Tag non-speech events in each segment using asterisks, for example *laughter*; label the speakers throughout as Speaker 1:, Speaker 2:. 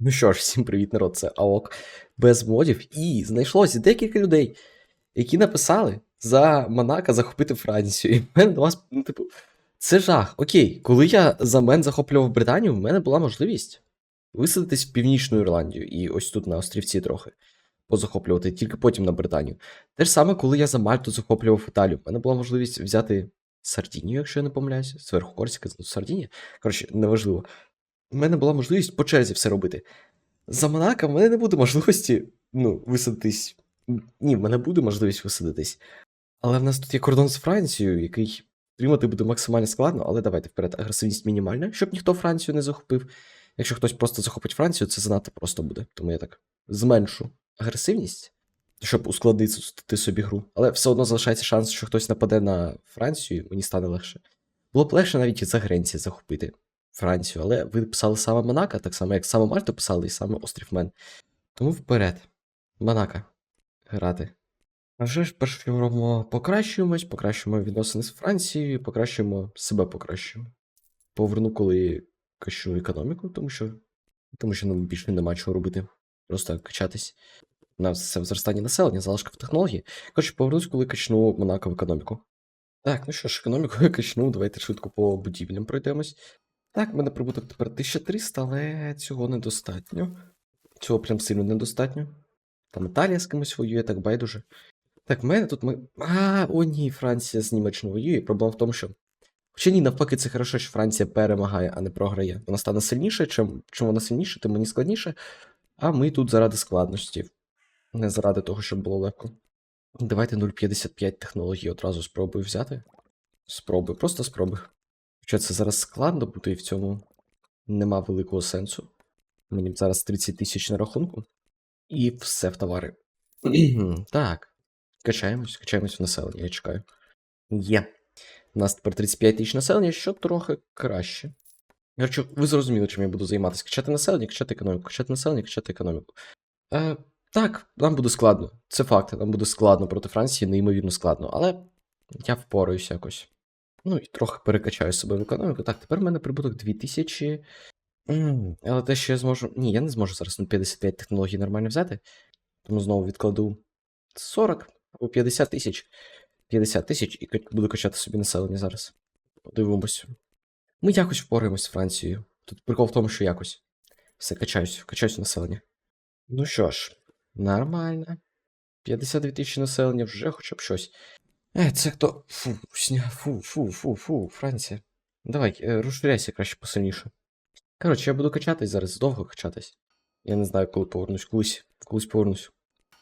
Speaker 1: Ну що ж, всім привіт, народ, це АОК без модів. І знайшлося декілька людей, які написали за Монако захопити Францію. І в мене до вас, ну, типу, це жах. Окей, коли я за мен захоплював Британію, в мене була можливість висадитись в Північну Ірландію і ось тут на острівці трохи позахоплювати, тільки потім на Британію. Те ж саме, коли я за Мальту захоплював Італію, в мене була можливість взяти Сардінію, якщо я не помиляюся, зверху Корсика, Сардінія. Коротше, неважливо. У мене була можливість по черзі все робити. За Монако в мене не буде можливості ну, висадитись. Ні, в мене буде можливість висадитись. Але в нас тут є кордон з Францією, який тримати буде максимально складно, але давайте вперед. Агресивність мінімальна, щоб ніхто Францію не захопив. Якщо хтось просто захопить Францію, це занадто просто буде. Тому я так зменшу агресивність, щоб ускладнити собі гру. Але все одно залишається шанс, що хтось нападе на Францію, мені стане легше. Було б легше навіть за Гренції захопити. Францію, але ви писали саме Монако, так само, як саме Мальту писали, і саме Острів Мен. Тому вперед. Монако. Грати. А вже ж перше, робимо, покращуємось, покращуємо відносини з Францією, покращуємо себе покращуємо. Поверну, коли качну економіку, тому що тому що нам більше нема чого робити. Просто качатись. У нас це в зростанні населення, залишка в технології. Коротше, повернусь, коли качну Монако в економіку. Так, ну що ж, економіку я качну, давайте швидко по будівлям пройдемось. Так, в мене прибуток тепер 1300, але цього недостатньо. Цього прям сильно недостатньо. Там Італія з кимось воює, так байдуже. Так, в мене тут ми. А, о, ні, Франція з Німеччиною воює. Проблема в тому, що. Хоча ні, навпаки, це хорошо, що Франція перемагає, а не програє. Вона стане сильніше, чим, чим вона сильніше, тим мені складніше. А ми тут заради складності. Не заради того, щоб було легко. Давайте 0,55 технології одразу спробую взяти. Спробую, просто спробую. Хоча це зараз складно буде, і в цьому нема великого сенсу. Мені зараз 30 тисяч на рахунку. І все в товари. *clears throat* так. Качаємось, качаємось в населення, я чекаю. Є. У нас тепер 35 тисяч населення, що трохи краще. Короче, ви зрозуміли, чим я буду займатися. Качати населення, качати економіку, качати населення, качати економіку. Е, так, нам буде складно. Це факт. Нам буде складно проти Франції, неймовірно складно. Але я впораюсь якось. Ну і трохи перекачаю себе в економіку. Так, тепер в мене прибуток 2000. М, Але те, що я зможу. Ні, я не зможу зараз на 55 технологій нормально взяти. Тому знову відкладу 40 або 50 тисяч. 50 тисяч і буду качати собі населення зараз. Подивимось. Ми якось впораємось з Францією. Тут прикол в тому, що якось. Все, качаюсь, качаюсь населення. Ну що ж, нормально. 52 тисячі населення вже хоча б щось. Е, це хто. Фу, сня, фу, фу, фу, фу, Франція. Давай, е, розширяйся краще посильніше. Коротше, я буду качатись зараз, довго качатись. Я не знаю, коли повернусь, колись, колись повернусь.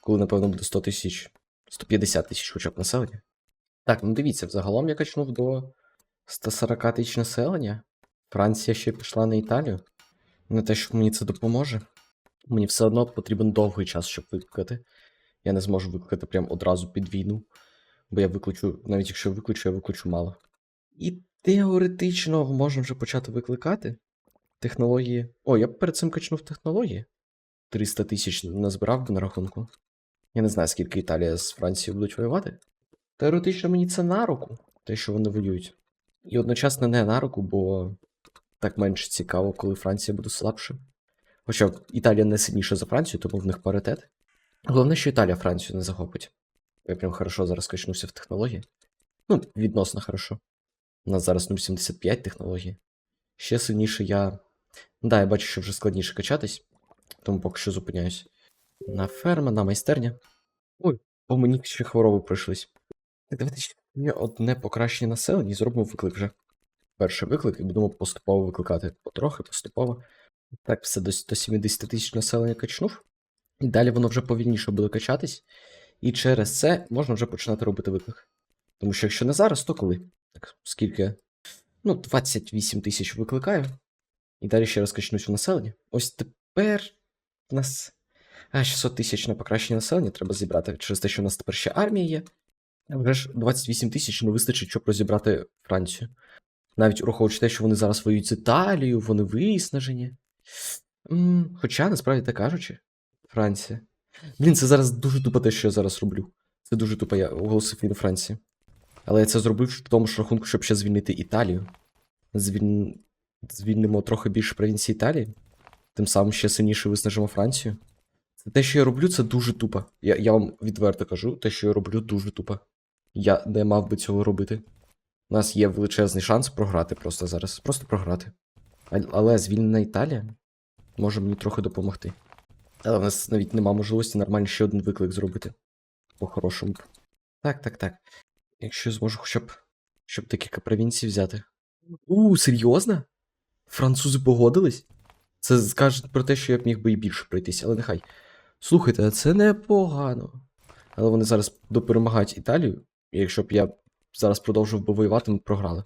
Speaker 1: Коли, напевно, буде 100 тисяч, 150 тисяч хоча б населення. Так, ну дивіться, взагалом я качнув до 140 тисяч населення. Франція ще пішла на Італію. Не те, що мені це допоможе. Мені все одно потрібен довгий час, щоб викликати. Я не зможу викликати прям одразу під війну. Бо я виключу, навіть якщо виключу, я виключу мало. І теоретично можна вже почати викликати технології. О, я б перед цим качнув технології. 300 тисяч назбирав би на рахунку. Я не знаю, скільки Італія з Францією будуть воювати. Теоретично мені це на руку, те, що вони воюють. І одночасно не на руку, бо так менш цікаво, коли Франція буде слабше. Хоча Італія не сильніша за Францію, тому в них паритет. Головне, що Італія Францію не захопить. Я прям хорошо зараз качнувся в технології. Ну, відносно хорошо. У нас зараз 0,75 технології. Ще сильніше я. Да, я бачу, що вже складніше качатись, тому поки що зупиняюсь. На ферма, на майстерня. Ой, по мені ще хвороби пройшлись. Так, давайте ще одне покращення населення і зробимо виклик вже. Перший виклик і будемо поступово викликати. Потрохи, поступово. Так, все до 170 тисяч населення качнув. І далі воно вже повільніше буде качатись. І через це можна вже починати робити виклик. Тому що якщо не зараз, то коли? Так, скільки? Ну, 28 тисяч викликаю. І далі ще раз качнусь в населення. Ось тепер у нас. А, 600 тисяч на покращення населення треба зібрати через те, що у нас тепер ще армія є. Вже ж 28 тисяч не вистачить, щоб розібрати Францію. Навіть ураховуючи те, що вони зараз воюють з Італією, вони виснажені. М, Хоча, насправді так кажучи, Франція. Блін, це зараз дуже тупо те, що я зараз роблю. Це дуже тупо, я оголосив війну Франції. Але я це зробив в тому ж рахунку, щоб ще звільнити Італію. Звіль... Звільнимо трохи більше провінції Італії. Тим самим ще сильніше виснажимо Францію. Це те, що я роблю, це дуже тупо. Я, я вам відверто кажу, те, що я роблю, дуже тупо. Я не мав би цього робити. У нас є величезний шанс програти просто зараз. Просто програти. Але звільнена Італія може мені трохи допомогти. Але в нас навіть нема можливості нормально ще один виклик зробити. По-хорошому. Так, так, так. Якщо я зможу хоча б, щоб декілька провінцій взяти. У, серйозно? Французи погодились? Це скаже про те, що я б міг би і більше пройтися, але нехай. Слухайте, це непогано. Але вони зараз доперемагають Італію, і якщо б я зараз продовжував би воювати, ми б програли.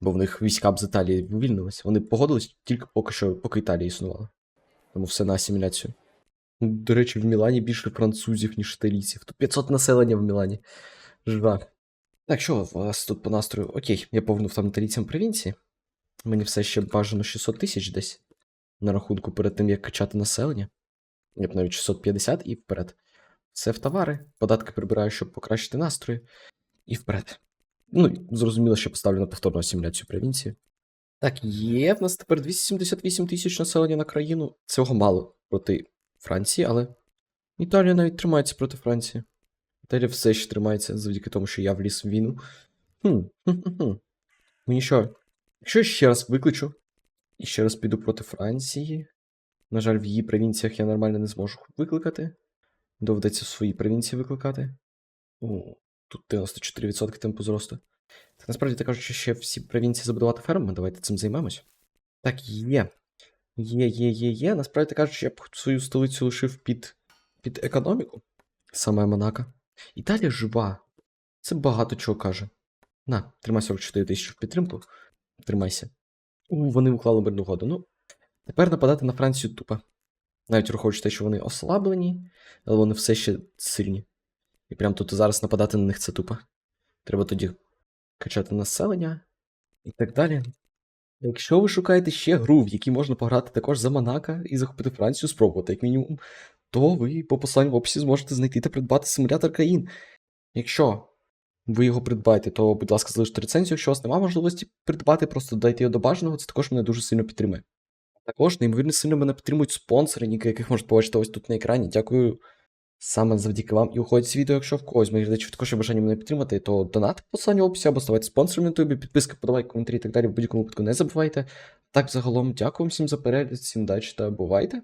Speaker 1: Бо в них війська б з Італії вивільнились. Вони погодились тільки поки що, поки Італія існувала. Тому все на асиміляцію. До речі, в Мілані більше французів, ніж італійців. Тут 500 населення в Мілані. Жах. Так, що у вас тут по настрою? Окей, я повернув там італійцям провінції. Мені все ще бажано 600 тисяч десь на рахунку перед тим, як качати населення. Я б навіть 650 і вперед. Все в товари, податки прибираю, щоб покращити настрої, і вперед. Ну, зрозуміло, що поставлю на повторну асиміляцію провінції. Так, є в нас тепер 278 тисяч населення на країну. Цього мало проти Франції, але Італія навіть тримається проти Франції. Італія все ще тримається завдяки тому, що я вліз в війну. Хм, хм-хм-хм. Мені що? Якщо я ще раз викличу і ще раз піду проти Франції. На жаль, в її провінціях я нормально не зможу викликати. Доведеться в своїй провінції викликати. О, тут 94% темпу зросту. Так насправді так кажучи, ще всі провінції забудувати фермами, давайте цим займемось. Так, є. Є, є, є, є. Насправді кажучи, я б свою столицю лишив під, під економіку. Саме Монако. Італія жива. Це багато чого каже. На, тримай 44 тисячі в підтримку. Тримайся. У, вони уклали мирну угоду. Ну, тепер нападати на Францію тупо. Навіть враховуючи те, що вони ослаблені, але вони все ще сильні. І прямо тут зараз нападати на них це тупо. Треба тоді качати населення і так далі. Якщо ви шукаєте ще гру, в якій можна пограти також за Монако і захопити Францію, спробувати, як мінімум, то ви по посиланню в описі зможете знайти та придбати симулятор країн. Якщо ви його придбаєте, то, будь ласка, залиште рецензію. Якщо у вас немає можливості придбати, просто додайте його до бажаного, це також мене дуже сильно підтримує. Також, неймовірно сильно мене підтримують спонсори, ніки яких можете побачити ось тут на екрані. Дякую саме завдяки вам. І уходить з відео, якщо в когось моїх глядачів також є бажання мене підтримати, то донат посилання в описі або ставайте спонсором на ютубі, підписка, подавайте коментарі і так далі. В будь-якому випадку не забувайте. Так, загалом, дякую всім за перегляд, всім дачі та бувайте!